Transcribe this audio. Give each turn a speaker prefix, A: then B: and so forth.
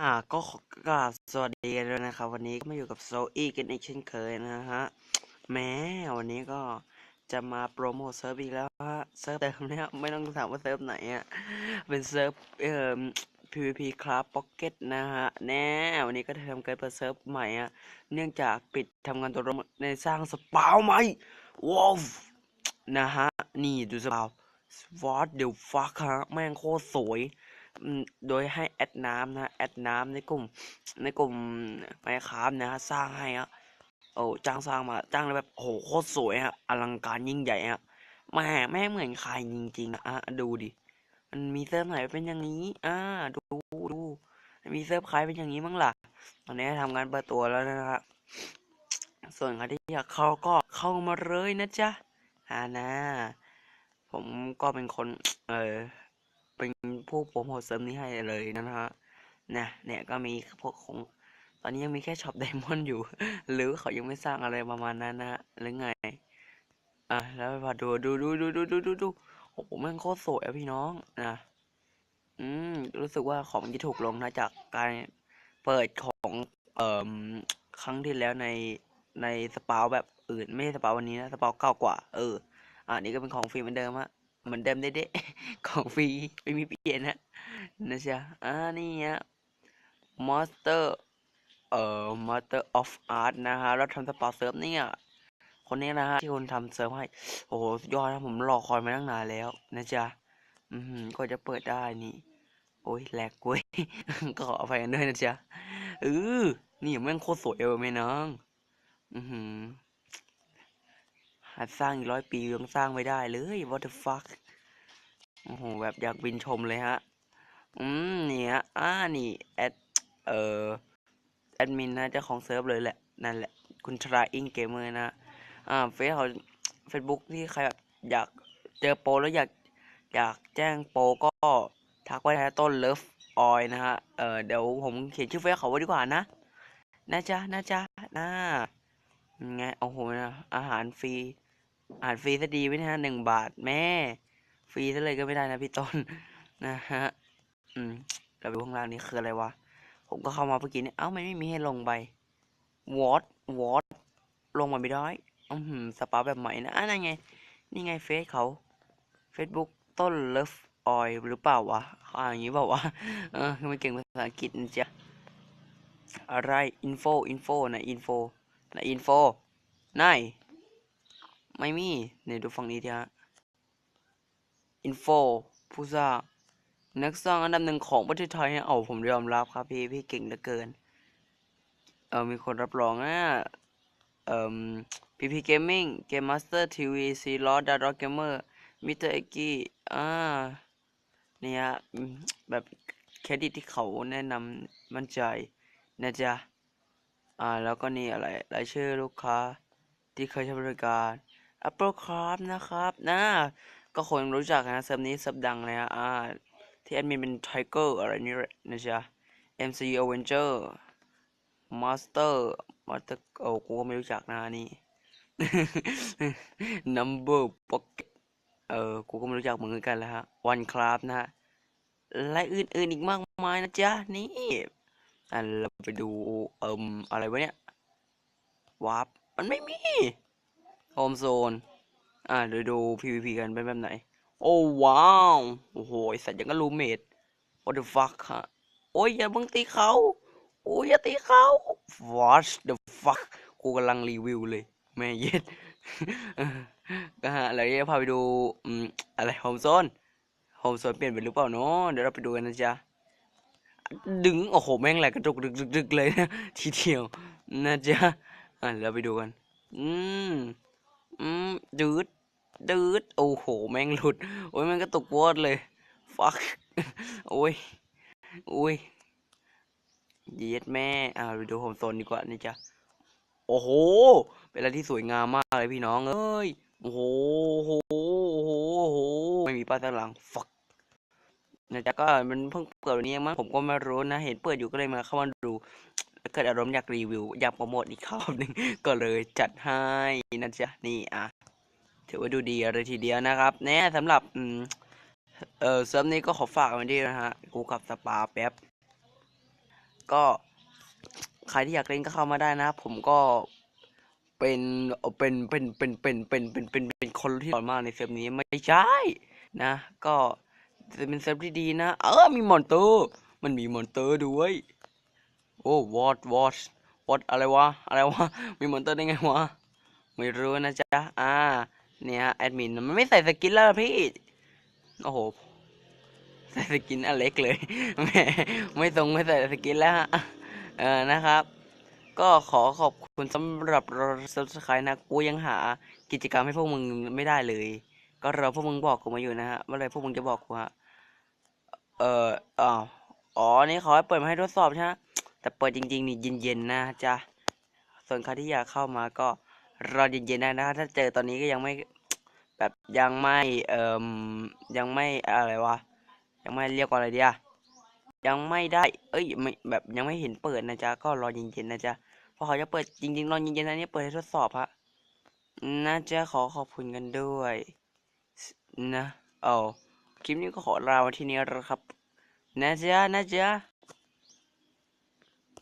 A: อ่าก็ขอกราบสวัสดีกันด้วยนะครับ วันนี้ก็มาอยู่กับโซอี้กันอีกเช่นเคยนะฮะแม้วันนี้ก็จะมาโปรโมทเซิร์ฟอีกแล้วฮะเซิร์ฟแต่เนี้ยไม่ต้องถามว่าเซิร์ฟไหนอะเป็นเซิร์ฟเอ่อ PVP Club Pocket นะฮะแน่วันนี้ก็ทำการเปิดเซิร์ฟใหม่อะเนื่องจากปิดทำงานตัวรมในสร้างสปาวใหม่ว้าวนะฮะนี่ดูสปาว What the fuck ฮะแม่งโคตรสวย โดยให้แอดน้ำนะแอดน้ำในกลุ่ม ในกลุ่มไมคราฟนะฮะสร้างให้ฮะโอ้จ้างสร้างมาจ้างแล้วแบบโอ้โหโคตรสวยฮะอลังการยิ่งใหญ่ฮะแม่แม่เหมือนใครจริงๆอะอะดูดิมันมีเซิร์ฟไหนเป็นอย่างนี้ อ่า ดูดูมีเซิร์ฟใครเป็นอย่างนี้มั้งล่ะ ตอนนี้ทำงานเปิดตัวแล้วนะฮะส่วนใครที่อยากเข้าก็เข้ามาเลยนะจ๊ะอ่านะ ผมก็เป็นคน เออ เป็นผู้โปรโมทเซิร์ฟนี้ให้เลยนะฮะนะเนี่ยก็มีพวกของตอนนี้ยังมีแค่ช็อปไดมอนด์อยู่ หรือเขายังไม่สร้างอะไรประมาณนั้นนะฮะหรือไงอะแล้วมาดูดูดูดูดูดูดูดูโอ้โหแม่งโคตรสวยอะพี่น้องนะอืมรู้สึกว่าของจะถูกลงนะจากการเปิดของเอ่อครั้งที่แล้วในในสปาวแบบอื่นไม่ใช่สปาวันนี้นะสปาวเก่ากว่า เออ อ่านี่ก็เป็นของฟรีเหมือนเดิมฮะ เหมือนเดิมเด้ๆของฟรี ไม่มีเปลี่ยนฮะนะจ๊ะอ่านี่ฮะ Master เอ่อ Master of Art นะฮะแล้วทำสปาเซิร์ฟเนี่ยคนนี้นะฮะที่คนทำเซิร์ฟให้ โอ้โหยอดนะผมรอคอยมาตั้งนานแล้วนะจ๊ะอืมก็จะเปิดได้นี่ โอ้ยแหลกเว้ยก็ขออภัยกันด้วยนะจ๊ะเออนี่แม่งโคตรสวยเลยแม่น้อง อือหือ หัดสร้างอีกร้อยปียังสร้างไม่ได้เลย what the fuck โอ้โหแบบอยากบินชมเลยฮะ อืมนี่ฮะอ่านี่แอดเอ่อแอดมินนะเจ้าของเซิร์ฟเลยแหละ นั่นแหละ คุณทราอิงเกมเมอร์นะ อ่าเฟซเขาเฟซบุ๊กที่ใครแบบอยากเจอโปรแล้วอยากอยากแจ้งโปรก็ทักไว้ที่ต้นเลิฟออยนะฮะ เออเดี๋ยวผมเขียนชื่อเฟซเขาไว้ดีกว่านะ นะจ๊ะ นะจ๊ะนะไงโอ้โหนะอาหารฟรี อาหารฟรีซะดีไว้นะฮะหนึ่งบาทแม่ ฟรีซะเลยก็ไม่ได้นะพี่ต้นนะฮะ อืมเราไปดูข้างล่างนี้คืออะไรวะ ผมก็เข้ามาเมื่อกี้เนี่ย เอ้ามันไม่มีให้ลงไปวอตวอตลงมาไม่ได้ อือหือสปาแบบใหม่นะอะนั่นไง นี่ไงเฟซเขา Facebook ต้นเลิฟออยหรือเปล่าวะอ่าอย่างนี้เปล่าวะ เออไม่เก่งภาษาอังกฤษนะจ๊ะอะไรอินโฟอินโฟนะอินโฟนะอินโฟไหน ไม่มีเนี่ยดูฝั่งนี้ดิฮะอินโฟผู้สร้างนักสร้างอันดับหนึ่งของประเทศไทยฮะเอาผมยอมรับครับพี่พี่เก่งเหลือเกิน เออมีคนรับรองนะเอ่อพีพีเกมมิ่งเกมมาสเตอร์ทีวีซีลอดดาร์ดเกมเมอร์มิสเตอร์เอ็กกี้อ่าเนี่ยแบบเครดิตที่เขาแนะนำมั่นใจนะจ๊ะอ่าแล้วก็นี่อะไรรายชื่อลูกค้าที่เคยใช้บริการ Apple Craft นะครับนะก็คนรู้จักนะเซิร์ฟนี้เซิร์ฟดังเลยฮะอ่าที่แอดมินเป็นไทเกอร์อะไรนี่นะจ๊ะ MC Avenger Master Master โอ้กูก็ไม่รู้จักนะนี่ Number Pocket เออ กูก็ไม่รู้จักเหมือนกันแล้วฮะ One Craft นะฮะและอื่นๆอีกมากมายนะจ๊ะ นี่อะเราไปดูเอ่มอะไรวะเนี่ย วาร์ปมันไม่มี โฮมโซนอ่าเดี๋ยวดู PVP กันเป็นแบบไหน โอ้ว้าว โอ้โหสัตว์ยังก็รูเมด what the fuck ฮะโอ้ยอย่าเพิ่งตีเขาโอ้ยอย่าตีเขา what the fuck กูกำลังรีวิวเลย แม่เย็ดก็ฮะแล้วจะพาไปดูอืมอะไรโฮมโซนโฮมโซนเปลี่ยนไปหรือเปล่าเนาะเดี๋ยวเราไปดูกันนะจ๊ะดึงโอ้โหแม่งแหลกกระจุกดึกดึกดึกเลยนะทีเดียวนะจ๊ะอะเราไปดูกัน อืม อืมดืดดืดโอ้โห แม่งหลุด โอ้ยแม่งก็ตกวอดเลย ฟัก โอ้ย โอ้ยเย็ดแม่ อ่าไปดูโฮมโซนดีกว่านี่จ้ะ โอ้โห เป็นอะไรที่สวยงามมากเลยพี่น้อง เอ้ย โอ้โห โอ้โห โอ้โหโหไม่มีป้ายข้างหลังฟักนะจ๊ะก็มันเพิ่งเปิดวันนี้เองมั้งผมก็ไม่รู้นะ เห็นเปิดอยู่ก็เลยมาเข้ามาดู เกิดอารมณ์อยากรีวิว อยากโปรโมทอีกรอบหนึ่งก็เลยจัดให้นะจ๊ะนี่อะถือว่าดูดีเลยทีเดียวนะครับแน่สำหรับอืมเออเซิร์ฟนี้ก็ขอฝากไว้ที่นะฮะกูกับสปาแป๊บก็ใครที่อยากเล่นก็เข้ามาได้นะ ผมก็เป็นเป็นเป็นเป็นเป็นเป็นเป็นเป็นเป็นคนที่หล่อมากในเซิร์ฟนี้ไม่ใช่นะ ก็จะเป็นเซิร์ฟที่ดีนะ เออมีมอนเตอร์ มันมีมอนเตอร์ด้วย โอ้วอตวอตวอตอะไรวะ อะไรวะ มีมอนเตอร์ได้ไงวะ ไม่รู้นะจ๊ะ อ่า เนี่ยแอดมิน มันไม่ใส่สกินแล้วพี่ โอ้โห ใส่สกินอเล็กเลยแหม่ไม่ทรงไม่ใส่สกินแล้วฮะเออ นะครับ ก็ขอขอบคุณสำหรับซับสไครต์นะ กูยังหากิจกรรมให้พวกมึงไม่ได้เลย ก็รอพวกมึงบอกกูมาอยู่นะฮะเมื่อไรพวกมึงจะบอกกูฮะ เอออ้าวอ๋อ นี่เขาให้เปิดมาให้ทดสอบใช่ไหม แต่เปิดจริงๆนี่เย็นๆนะจ๊ะส่วนใครที่อยากเข้ามาก็รอเย็นๆได้นะถ้าเจอตอนนี้ก็ยังไม่แบบยังไม่เอ่มยังไม่อะไรวะยังไม่เรียกว่าอะไรดีอะยังไม่ได้ เอ้ยไม่แบบยังไม่เห็นเปิดนะจ๊ะก็รอเย็นๆนะจ๊ะเพราะเขาจะเปิดจริงๆรอเย็นๆนะเนี่ยเปิดให้ทดสอบฮะนะจ๊ะขอขอบคุณกันด้วยนะเอาคลิปนี้ก็ขอลาไว้ที่นี้แล้วครับนะจ๊ะนะจ๊ะ